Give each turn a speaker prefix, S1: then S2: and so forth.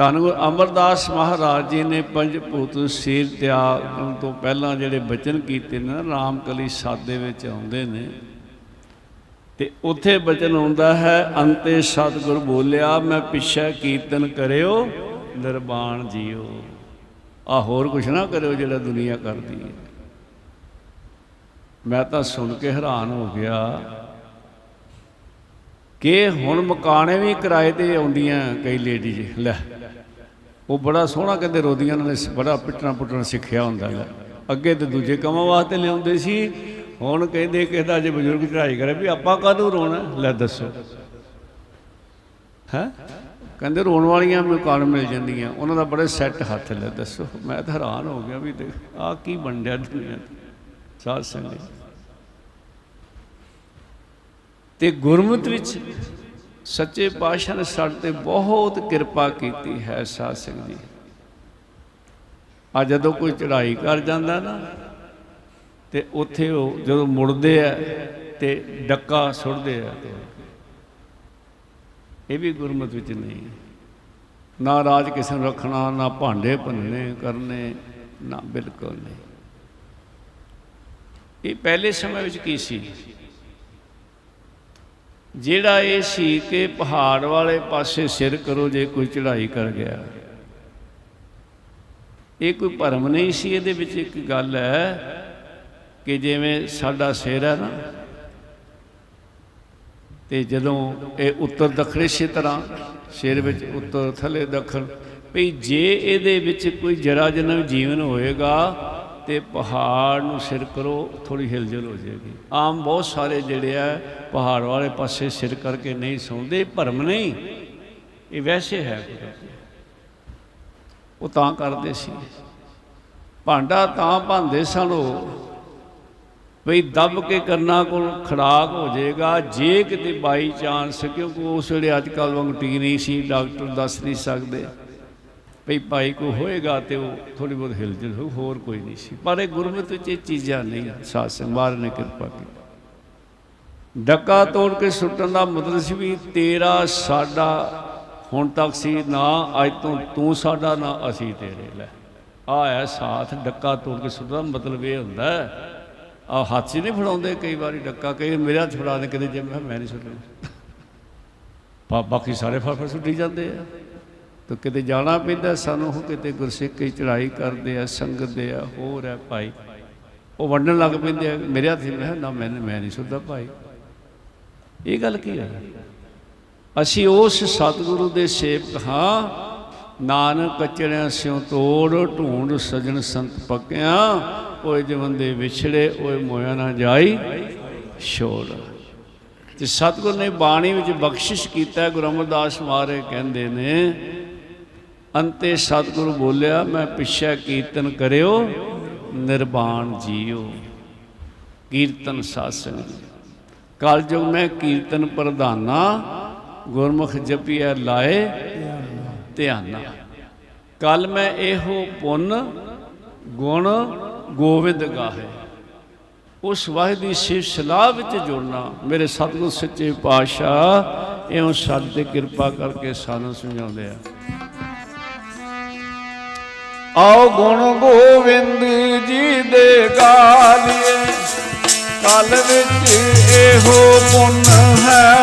S1: ਧੰਨ ਗੁਰੂ ਅਮਰਦਾਸ ਮਹਾਰਾਜ ਜੀ ਨੇ ਪੰਜ ਭੂਤ ਸੀਲ ਤਿਆਗ ਤੋਂ ਪਹਿਲਾਂ ਜਿਹੜੇ ਬਚਨ ਕੀਤੇ ਨੇ ਨਾ, ਰਾਮਕਲੀ ਸਾਦੇ ਵਿੱਚ ਆਉਂਦੇ ਨੇ। ਤੇ ਉੱਥੇ ਬਚਨ ਆਉਂਦਾ ਹੈ, ਅੰਤੇ ਸਤਿਗੁਰ ਬੋਲਿਆ, ਮੈਂ ਪਿੱਛੇ ਕੀਰਤਨ ਕਰਿਓ, ਨਿਰਵਾਣ ਜੀਓ। ਆ ਹੋਰ ਕੁਛ ਨਾ ਕਰਿਓ ਜਿਹੜਾ ਦੁਨੀਆ ਕਰਦੀ ਹੈ। ਮੈਂ ਤਾਂ ਸੁਣ ਕੇ ਹੈਰਾਨ ਹੋ ਗਿਆ ਕਿ ਹੁਣ ਮਕਾਨੇ ਵੀ ਕਿਰਾਏ ਤੇ ਆਉਂਦੀਆਂ ਕਈ ਲੇਡੀਜ਼ ਲੈ। ਉਹ ਬੜਾ ਸੋਹਣਾ ਕਹਿੰਦੇ ਰੋਦੀਆਂ ਨਾਲ ਬੜਾ ਪਿੱਟਣਾ ਪੁੱਟਣਾ ਸਿੱਖਿਆ ਹੁੰਦਾ ਹੈ ਅੱਗੇ ਤੇ ਦੂਜੇ ਕੰਮਾਂ ਵਾਸਤੇ ਲਿਆਉਂਦੇ ਸੀ। ਹੁਣ ਕਹਿੰਦੇ ਕਿ ਜੇ ਬਜ਼ੁਰਗ ਚੜਾਈ ਕਰੇ ਵੀ ਆਪਾਂ ਕਾਹਨੂੰ ਰੋਣਾ? ਲੈ ਦੱਸੋ। ਹੈ? ਕਹਿੰਦੇ ਰੋਣ ਵਾਲੀਆਂ ਮਕਾਨ ਮਿਲ ਜਾਂਦੀਆਂ। ਉਹਨਾਂ ਦਾ ਬੜੇ ਸੈੱਟ ਹੱਥ ਲੈ ਦੱਸੋ। ਮੈਂ ਤਾਂ ਹੈਰਾਨ ਹੋ ਗਿਆ ਵੀ ਆ ਕੀ ਬਣ ਰਿਹਾ ਦੁਨੀਆ ਸਾਧ ਸੰਗਤ। ਤੇ ਗੁਰਮਤ ਵਿੱਚ ਸੱਚੇ ਪਾਤਸ਼ਾਹ ਨੇ ਸਾਡੇ ਤੇ ਬਹੁਤ ਕਿਰਪਾ ਕੀਤੀ ਹੈ ਸਾਧ ਸੰਗਤ ਜੀ ਆ ਜਦੋਂ ਕੋਈ ਚੜ੍ਹਾਈ ਕਰ ਜਾਂਦਾ ਨਾ, ਤੇ ਉੱਥੇ ਉਹ ਜਦੋਂ ਮੁੜਦੇ ਆ ਤੇ ਡੱਕਾ ਸੁੱਟਦੇ ਆ ਇਹ ਵੀ ਗੁਰਮਤ ਵਿੱਚ ਨਹੀਂ ਨਾ ਰਾਜ ਕਿਸੇ ਨੂੰ ਰੱਖਣਾ, ਨਾ ਭਾਂਡੇ ਭੰਨਣੇ, ਕਰਨੇ, ਨਾ ਬਿਲਕੁਲ ਨਹੀਂ। ਇਹ ਪਹਿਲੇ ਸਮੇਂ ਵਿੱਚ ਕੀ ਸੀ? ਜਿਹੜਾ ਇਹ ਸੀ ਕਿ ਪਹਾੜ ਵਾਲੇ ਪਾਸੇ ਸਿਰ ਕਰੋ ਜੇ ਕੋਈ ਚੜ੍ਹਾਈ ਕਰ ਗਿਆ। ਇਹ ਕੋਈ ਭਰਮ ਨਹੀਂ ਸੀ, ਇਹਦੇ ਵਿੱਚ ਇੱਕ ਗੱਲ ਹੈ ਕਿ ਜਿਵੇਂ ਸਾਡਾ ਸਿਰ ਹੈ ਨਾ, ਤੇ ਜਦੋਂ ਇਹ ਉੱਤਰ ਦੱਖਣ ਇਸੇ ਤਰ੍ਹਾਂ, ਸਿਰ ਵਿੱਚ ਉੱਤਰ ਥੱਲੇ ਦੱਖਣ ਵੀ ਜੇ ਇਹਦੇ ਵਿੱਚ ਕੋਈ ਜਰਾ ਜਨਮ ਜੀਵਨ ਹੋਏਗਾ ਤੇ ਪਹਾੜ ਨੂੰ ਸਿਰ ਕਰੋ ਥੋੜੀ ਹਿਲਜੁਲ ਹੋ ਜਾਏਗੀ। ਆਮ ਬਹੁਤ ਸਾਰੇ ਜਿਹੜੇ ਆ, ਪਹਾੜ ਵਾਲੇ ਪਾਸੇ ਸਿਰ ਕਰਕੇ ਨਹੀਂ ਸੌਂਦੇ, ਭਰਮ ਨਹੀਂ। ਇਹ ਵੈਸੇ ਹੈ ਉਹ ਤਾਂ ਕਰਦੇ ਸੀ। ਭਾਂਡਾ ਤਾਂ ਭਾਂਦੇ ਸਨ ਉਹ। ਬਈ ਦੱਬ ਕੇ ਕਰਨਾ ਕੋਲ ਖੜਾਕ ਹੋ ਜਾਏਗਾ। ਜੇ ਕਿਤੇ ਬਾਈ ਚਾਂਸ, ਕਿਉਂਕਿ ਉਸ ਵੇਲੇ ਅੱਜ ਕੱਲ੍ਹ ਵਾਂਗ ਟੀ ਨਹੀਂ ਸੀ, ਡਾਕਟਰ ਦੱਸ ਨਹੀਂ ਸਕਦੇ। ਭਈ ਭਾਈ ਕੋ ਹੋਏਗਾ ਤੇ ਉਹ ਥੋੜੀ ਬਹੁਤ ਹਿਲਜੁਲ ਹੋ, ਹੋਰ ਕੋਈ ਨਹੀਂ ਸੀ। ਪਰ ਇਹ ਗੁਰਮਤਿ ਵਿੱਚ ਇਹ ਚੀਜ਼ਾਂ ਨਹੀਂ ਸਾਧ ਸੰਗਾਰ ਨੇ ਕਿਰਪਾ ਕੀਤੀ। ਡੱਕਾ ਤੋੜ ਕੇ ਸੁੱਟਣ ਦਾ ਮਤਲਬ ਸੀ ਵੀ ਤੇਰਾ ਸਾਡਾ ਹੁਣ ਤੱਕ ਸੀ, ਨਾ ਅੱਜ ਤੋਂ ਤੂੰ ਸਾਡਾ, ਨਾ ਅਸੀਂ ਤੇਰੇ ਲੈ। ਆ ਹੈ ਸਾਥ, ਡੱਕਾ ਤੋੜ ਕੇ ਸੁੱਟਣ ਦਾ ਮਤਲਬ ਇਹ ਹੁੰਦਾ ਆ ਹੱਥ 'ਚ ਨਹੀਂ ਫੜਾਉਂਦੇ, ਕਈ ਵਾਰੀ ਡੱਕਾ, ਕਈ ਮੇਰੇ ਹੱਥ ਫੜਾ ਦੇ ਕਿਤੇ ਜੇ ਮੈਂ ਮੈਂ ਨਹੀਂ ਸੁੱਟਣਾ। ਬਾ- ਬਾਕੀ ਸਾਰੇ ਫੜ ਸੁੱਟੀ ਜਾਂਦੇ ਆ। ਤਾਂ ਕਿਤੇ ਜਾਣਾ ਪੈਂਦਾ, ਸਾਨੂੰ ਉਹ ਕਿਤੇ ਗੁਰਸਿੱਖ ਦੀ ਚੜ੍ਹਾਈ ਕਰਦੇ ਆ, ਸੰਗਤ ਦੇ ਆ, ਹੋਰ ਹੈ ਭਾਈ। ਉਹ ਵੰਡਣ ਲੱਗ ਪੈਂਦੇ ਆ, ਮੇਰੇ ਹੱਥ ਮੈਂ ਨਾ, ਮੈਂ ਮੈਂ ਨਹੀਂ ਸੁੱਟਦਾ ਭਾਈ। ਇਹ ਗੱਲ ਕੀ ਹੈ ਅਸੀਂ ਉਸ ਸਤਿਗੁਰੂ ਦੇ ਸੇਵਕ ਹਾਂ। ਨਾਨਕ ਕਚੜਿਆਂ ਸਿਉ ਤੋੜ, ਢੂੰਡ ਸਜਣ ਸੰਤ ਪੱਕਿਆ। ਓਏ ਜਵੰਦੇ ਵਿਛੜੇ, ਓਏ ਮੋਇਆ ਨਾ ਜਾਈ, ਛੋੜ। ਤੇ ਸਤਿਗੁਰ ਨੇ ਬਾਣੀ ਵਿੱਚ ਬਖਸ਼ਿਸ਼ ਕੀਤਾ, ਗੁਰੂ ਅਮਰਦਾਸ ਮਹਾਰਾਜ ਕਹਿੰਦੇ ਨੇ ਅੰਤੇ ਸਤਿਗੁਰੂ ਬੋਲਿਆ, ਮੈਂ ਪਿੱਛੇ ਕੀਰਤਨ ਕਰਿਓ, ਨਿਰਵਾਣ ਜੀਓ। ਕੀਰਤਨ ਸਾਸਨ ਕਲ ਮੈਂ ਕੀਰਤਨ ਪ੍ਰਧਾਨਾ, ਗੁਰਮੁਖ ਜਪੀਐ ਲਾਏ ਧਿਆਨਾ। ਕੱਲ ਮੈਂ ਇਹੋ ਪੁੰਨ, ਗੁਣ, ਗੋਵਿੰਦ ਗਾਹੇ। ਉਸ ਵਾਹਿ ਦੀ ਸਿਫਤ ਸਲਾਹ ਵਿੱਚ ਜੁੜਨਾ। ਮੇਰੇ ਸਤਿਗੁਰ ਸੱਚੇ ਪਾਤਸ਼ਾਹ ਇਉਂ ਸਾਡੇ ਤੇ ਕਿਰਪਾ ਕਰਕੇ ਸਾਨੂੰ ਸਮਝਾਉਂਦੇ ਆ। ਆਓ ਗੁਣ ਗੋਵਿੰਦ ਜੀ ਦੇ ਗਾਲੀਏ। ਕਲ ਵਿੱਚ ਇਹੋ ਪੁੰਨ ਹੈ।